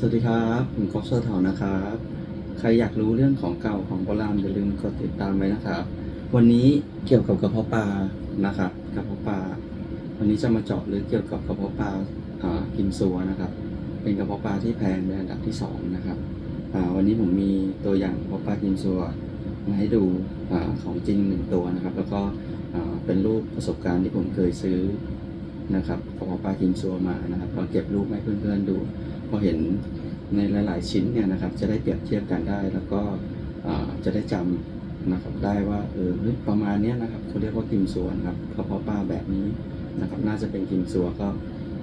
สวัสดีครับผมก๊อฟเซอร์เถานะครับ ใครอยากรู้เรื่องของเก่าของโบราณอย่าลืมกดติดตามไว้นะครับ วันนี้เกี่ยวกับกระเพาะปลานะครับกระเพาะปลาวันนี้จะมาเจาะลึกเกี่ยวกับกระเพาะปลาอ่ากิมซัวนะครับ เป็นกระเพาะปลาที่แพงเป็นอันดับที่สองนะครับอ่าวันนี้ผมมีตัวอย่างกระเพาะปลากิมซัวมาให้ดูอาของจริงหนึ่งตัวนะครับ แล้วก็อ่าเป็นรูปประสบการณ์ที่ผมเคยซื้อนะครับกระเพาะปลากิมซัวมานะครับเราเก็บรูปให้เพื่อนๆดูพอเห็น ในหลาย ๆ ชิ้นเนี่ยนะครับจะได้เปรียบเทียบกันได้ แล้วก็จะได้จำนะครับได้ว่าเออประมาณนี้นะครับเขาเรียกว่ากิมซัวนะครับกระเพาะปลาแบบนี้นะครับน่าจะเป็นกิมซัวก็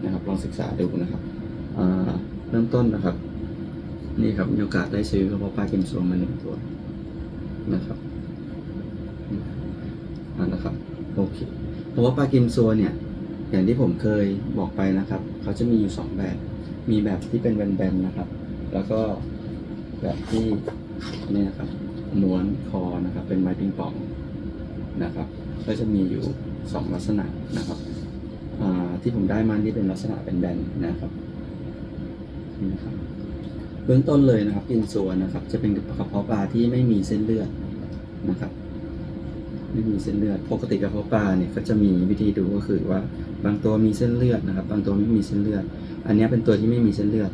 นะครับลองศึกษาดูนะครับเริ่มต้นนะครับนี่ครับมีโอกาสได้ซื้อกระเพาะปลากิมซัวมาหนึ่งตัวนะครับอ่านะครับโอเคกระเพาปลากิมซัวเนี่ยอย่างที่ผมเคยบอกไปนะครับ เขาจะมีอยู่สองแบบ มีแบบที่เป็นแบนๆนะครับ แล้วก็แบบที่นี่นะครับม้วนคอนะครับ เป็นไม้ปิงปองนะครับ ก็จะมีอยู่สองลักษณะนะครับที่ผมได้มานี่เป็นลักษณะเป็นแบนนะครับนี่นะครับ เบื้องต้นเลยนะครับกินซัวนะครับ จะเป็นกระเพาะปลาที่ไม่มีเส้นเลือดนะครับ ไม่มีเส้นเลือด ปกติกระเพาะปลาเนี่ยก็จะมีวิธีดูก็คือว่าบางตัวมีเส้นเลือดนะครับ บางตัวไม่มีเส้นเลือด อันนี้เป็นตัวที่ไม่มีเส้นเลือด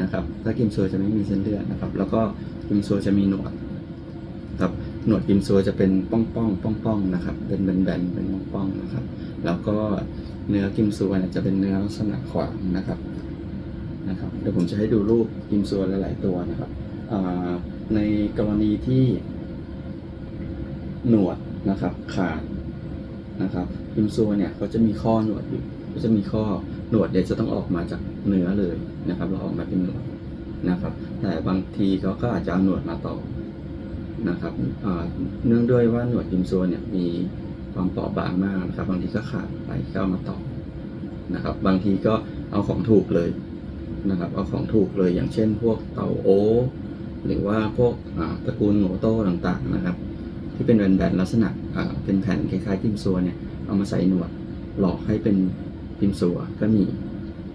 นะครับ ถ้ากิมซัวจะไม่มีเส้นเลือดนะครับ แล้วก็กิมซัวจะมีหนวดครับหนวดกิมซัวจะเป็นป้องป้องป้องป้องนะครับ เป็นแบนแบนเป็นป้องป้องนะครับ แล้วก็เนื้อกิมซัวจะเป็นเนื้อลักษณะขวางนะครับนะครับ เดี๋ยวผมจะให้ดูรูปกิมซัวหลาย ๆ ตัวนะครับในกรณีที่หนวดนะครับขาดนะครับพิมซัวเนี่ยเขาจะมีข้อหนวดอยู่เขาจะมีข้อหนวดเดี๋ยวจะต้องออกมาจาก เนื้อเลยนะครับ เราออกมาเป็นหนวดนะครับ แต่บางทีเขาก็อาจจะเอาหนวดมาต่อนะครับเนื่องด้วยว่าหนวดพิมโซัวเนี่ยมีความเปราะบางมากนะครับ บางทีก็ขาดไปก็เอามาต่อนะครับ บางทีก็เอาของถูกเลยนะครับ เอาของถูกเลยอย่างเช่น พวกเต่าโอหรือว่าพวกตระกูลโหนโต้ต่างๆนะครับ ที่เป็นแบนๆลักษณะเป็นแผ่นคล้ายๆพิมซัวเนี่ยเอามาใส่หนวดหลอกให้เป็นพิมซัวก็มี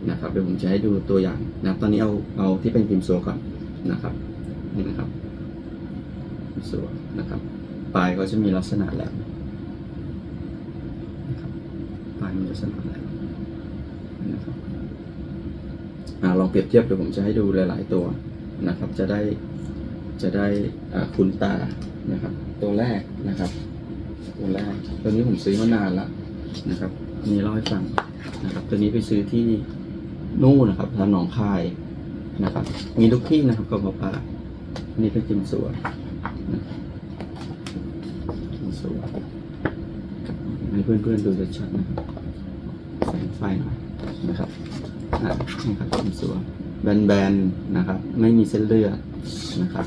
นะครับเดี๋ยวผมจะให้ดูตัวอย่างนะครับตอนนี้เอาเอาที่เป็นพิมซัวก่อนนะครับนี่นะครับพิมซัวนะครับปลายก็จะมีลักษณะแหลมนะครับปลายมีลักษณะแหลมนะครับอลองเปรียบเทียบเดี๋ยวผมจะให้ดูหลาย ๆ ตัวนะครับ จะได้จะได้คุ้นตานะครับ ตัวแรกนะครับ ตัวแรกตัวนี้ผมซื้อมานานล้วนะครับอันนี้เล่าให้ฟังนะครับ ตัวนี้ไปซื้อที่ นู่นนะครับทางหนองคายนะครับ มีทุกที่นะครับกระเพาะปลาอันนี้เป็นจิมสัวนะครับจิมสัวให้เพื่อนๆดูชัดๆนะครับแสงไฟหน่อยนะครับอะนี่ครับจิมสัวแบนๆนะครับ ไม่มีเส้นเลือดนะครับ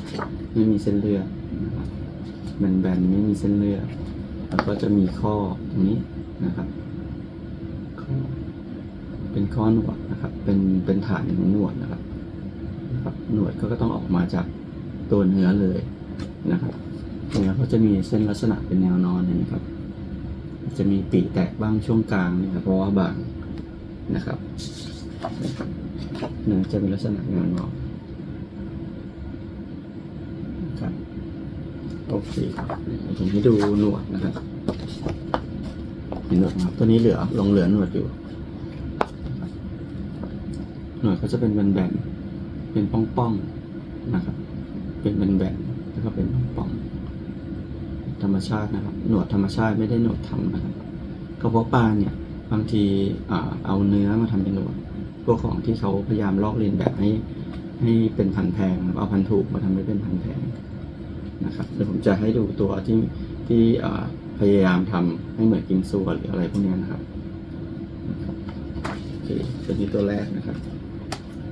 ไม่มีเส้นเลือดนะครับแบนๆไม่มีเส้นเลือดแล้วก็จะมีข้อตรงนี้นะครับ เป็นข้อหนวดนะครับ เป็นเป็นฐานของหนวดนะครับนะครับ หนวดก็ต้องออกมาจากตัวเนื้อเลยนะครับเนื้อก็จะมีเส้นลักษณะเป็นแนวนอนนะครับ จะมีปีกแตกบ้างช่วงกลางนะครับเพราะว่าบางนะครับเนื้อจะเป็นลักษณะแนวนอนครับโอเคผมให้ดูหนวดนะครับเห็นนวดไหมครับตัวนี้เหลือลงเหลือหนวดอยู่ หนวดก็จะเป็นแบนๆเป็นป้องๆนะครับ เป็นแบนๆแล้วก็เป็นป้องๆธรรมชาตินะครับ หนวดธรรมชาติไม่ได้หนวดทำนะครับกระเพาะปลาเนี่ยบางทีเอาเนื้อมาทำเป็นหนวดพวกของที่เขาพยายามลอกเลียนแบบให้ให้เป็นพันแพงเอาพันธุ์ถูกมาทำให้เป็นพันแพงนะครับเดี๋ยวผมจะให้ดูตัวที่ที่พยายามทำให้เหมือนกิมซัวหรืออะไรพวกนี้นะครับนะครับโอเคตัวนี้ตัวแรกนะครับ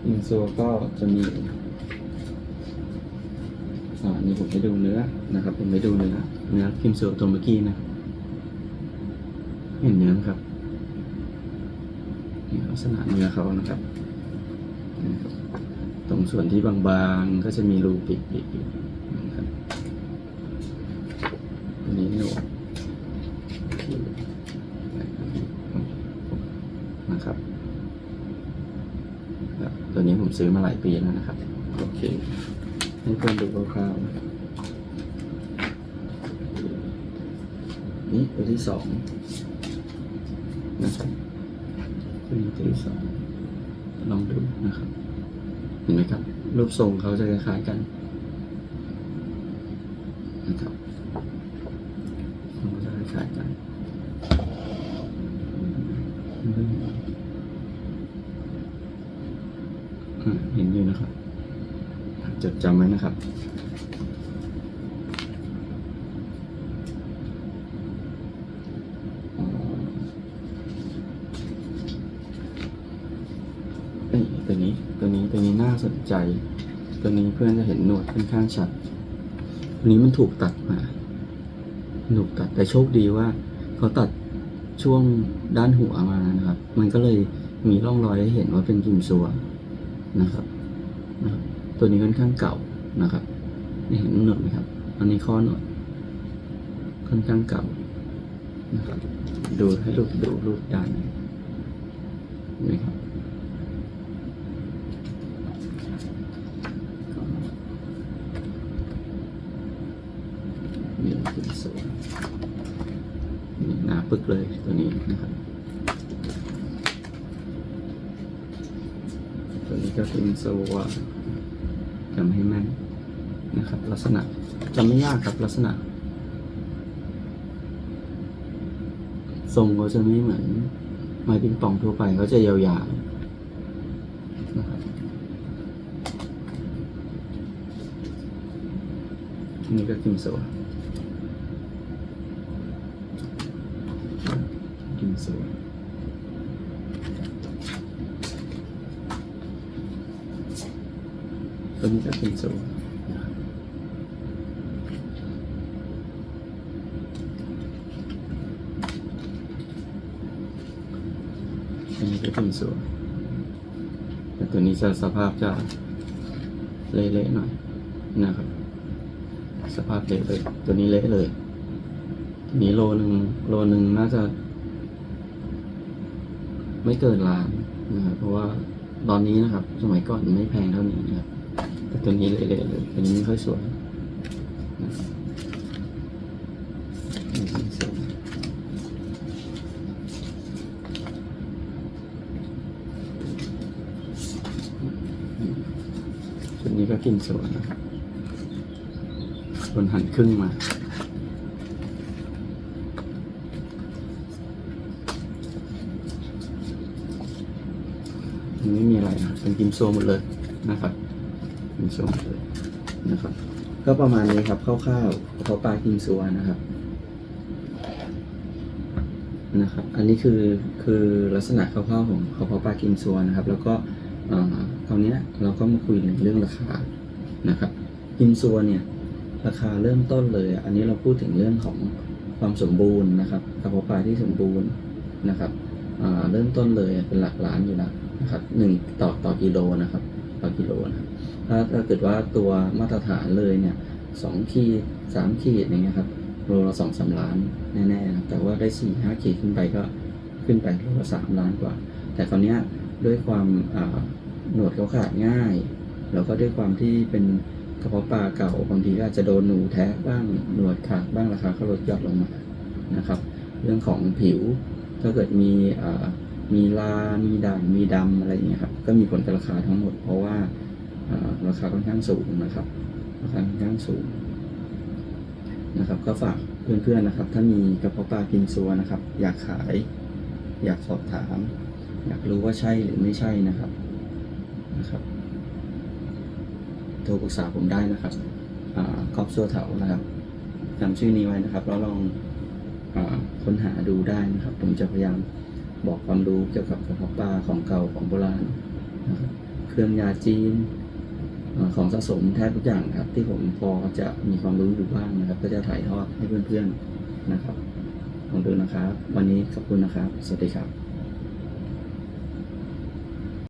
กิมซัวก็จะมีอ่านี่ผมให้ดูเนื้อนะครับ ผมให้ดูเนื้อเนื้อกิมโซตัวเมื่อกี้นะเห็นเนื้อครับนี่ลักษณะเนื้อเขานะครับ ตรงส่วนที่บางๆก็จะมีรูปิดๆอยู่นะครับอันนี้หนวดนะครับครับ ตัวนี้ผมซื้อมาหลายปีแล้วนะครับ โอเค ให้เพื่อนดูคร่าวๆนี่ตัวที่สองนะครับตัวนี้ตัวที่สองลองดูนะครับ เห็นไหมครับ รูปทรงเขาจะคล้ายๆกันนะครับทรงเขาจะคล้ายๆกันอ่า เห็นอยู่นะครับ จดจำไว้นะครับเอ้ยตัวนี้ตัวนี้ตัวนี้น่าสนใจ ตัวนี้เพื่อนจะเห็นหนวดค่อนข้างชัดตัวนี้มันถูกตัดมาถูกตัดแต่โชคดีว่าเขาตัดช่วงด้านหัวมานะครับ มันก็เลยมีร่องรอยให้เห็นว่าเป็นกิมซัว นะครับนะครับ ตัวนี้ค่อนข้างเก่านะครับนี่เห็นหนวดไหมครับ อันนี้ข้อหนวดค่อนข้างเก่านะครับ ดูให้ลูกดูรูปด้านนี้นไหมครับนี่คือสวยนี่หน้าปึกเลยตัวนี้นะครับ ตัวนี้ก็เป็นสวาจำให้แม่นนะครับ ลักษณะจำไม่ยากครับลักษณะ ทรงเขาจะไม่เหมือนไม้ปิงปองทั่วไปเขาจะยาวๆนะครับนี่ก็กิมโซะกิมโซะ ตัวนี้ก็กิมโซะนะครับอันนี้ก็กิมโซะแต่ตัวนี้จะสภาพจะเละๆหน่อยนะครับ สภาพเละเลยตัวนี้เละเลยตัวนี้โลหนึ่งโลหนึ่งน่าจะ ไม่เกินล้านนะครับเพราะว่าตอนนี้นะครับ สมัยก่อนไม่แพงเท่านี้นะครับ ตัวนี้เละๆเลยตัวนี้ไม่ค่อยสวยนะตัวนี้ก็กินสวยนะครับคนหันครึ่งมาไม่มีอะไรนะเป็นกิมโซหมดเลยนะครับ กิมซหมดเลยนะครับ ก็ประมาณนี้ครับคร่าวๆเพาะปลากิมซัวนะครับนะครับ อันนี้คือคือลักษณะคร่าวๆของกระเพาะปลากิมซัวนะครับ แล้วก็เอ่อตอนเนี้ยเราก็มาคุยในเรื่องราคานะครับกิมซัวเนี่ยราคาเริ่มต้นเลย อันนี้เราพูดถึงเรื่องของความสมบูรณ์นะครับกระเพาะปลาที่สมบูรณ์นะครับเริ่มต้นเลยเป็นหลักล้านอยู่แล้วนะครับหนึ่งต่อต่อกิโลนะครับ ต่อกิโลนะครับ ถ้าถ้าเกิดว่าตัวมาตรฐานเลยเนี่ยสองขีดสามขีดอย่างเงี้ยครับโลละสองสามล้านแน่ๆครับแต่ว่าได้สี่ห้าขีดขึ้นไปก็ขึ้นไปโลละสามล้านกว่า แต่คราวเนี้ยด้วยความหนวดเขาขาดง่าย แล้วก็ด้วยความที่เป็นกระเพาะปลาเก่าบางทีก็อาจจะโดนหนูแทะบ้างหนวดขาดบ้างราคาก็ลดหย่อนลงมานะครับ เรื่องของผิวถ้าเกิดมีมีลา มีด่างมีดำอะไรอย่างเงี้ยครับ ก็มีผลกับราคาทั้งหมดเพราะว่า ราคาค่อนข้างสูงนะครับราคาค่อนข้างสูงนะครับ ก็ฝากเพื่อนๆนะครับ ถ้ามีกระเพาะปลากินซัวนะครับ อยากขาย อยากสอบถาม อยากรู้ว่าใช่หรือไม่ใช่นะครับนะครับโทรปรึกษาผมได้นะครับกอบซัวเถานะครับจำชื่อนี้ไว้นะครับแล้วลองอค้นหาดูได้นะครับ ผมจะพยายามบอกความรู้เกี่ยวกับกระเพาะปลาของเก่าของโบราณนะครับเครื่องยาจีน ของสะสมแทบทุกอย่างครับ ที่ผมพอจะมีความรู้อยู่บ้างนะครับ ก็จะถ่ายทอดให้เพื่อนๆนะครับ ของดูนะครับ วันนี้ขอบคุณนะครับ สวัสดีครับ